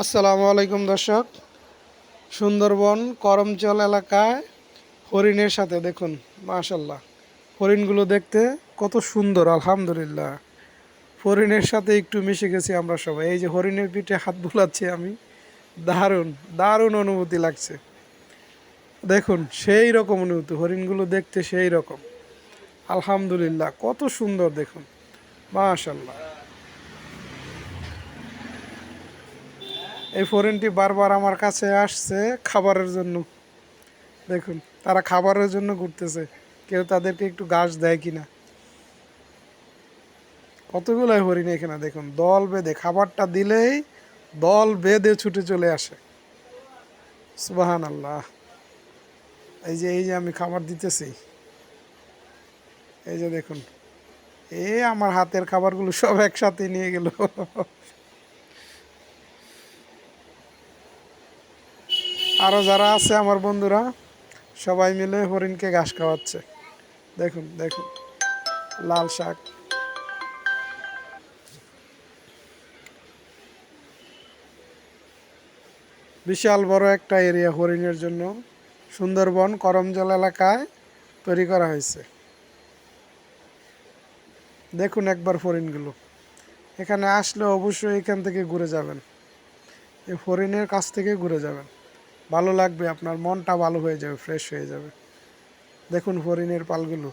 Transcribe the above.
আসসালামু আলাইকুম দর্শক। সুন্দরবন, করমচল এলাকায় হরিণের সাথে দেখুন মাশাল্লাহ হরিণগুলো দেখতে কত সুন্দর, আলহামদুলিল্লাহ। হরিণের সাথে একটু মিশে গেছি আমরা সবাই। এই যে হরিণের পিঠে হাত বুলাচ্ছি আমি, দারুণ দারুণ অনুভূতি লাগছে। দেখুন, সেই রকম অনুভূতি, হরিণগুলো দেখতে সেই রকম। আলহামদুলিল্লাহ, কত সুন্দর দেখুন মাশাল্লাহ এই ফরেনটি বারবার আমার কাছে আসছে খাবারের জন্য। দেখুন, তারা খাবারের জন্য ঘুরতেছে। কেউ তাদেরকে একটু ঘাস দেয় কিনা? কতগুলো হরিণ এখানে দেখুন, দল বেঁধে, খাবারটা দিলেই দল বেঁধে ছুটে চলে আসে। সুবাহান আল্লাহ এই যে এই যে আমি খাবার দিতেছি। এই যে দেখুন, এ আমার হাতের খাবারগুলো সব একসাথে নিয়ে গেল। আরও যারা আছে আমার বন্ধুরা, সবাই মিলে হরিণকে ঘাস খাওয়াচ্ছে। দেখুন দেখুন, লাল শাক। বিশাল বড় একটা এরিয়া হরিণের জন্য। সুন্দরবন, করমজল এলাকায় তৈরি করা হয়েছে। দেখুন একবার হরিণগুলো। এখানে আসলে অবশ্যই এখান থেকে ঘুরে যাবেন। এই হরিণের কাছ থেকে ঘুরে যাবেন। ভালো লাগবে আপনার মনটা ভালো হয়ে যাবে ফ্রেশ হয়ে যাবে। দেখুন হরিণের পালগুলো।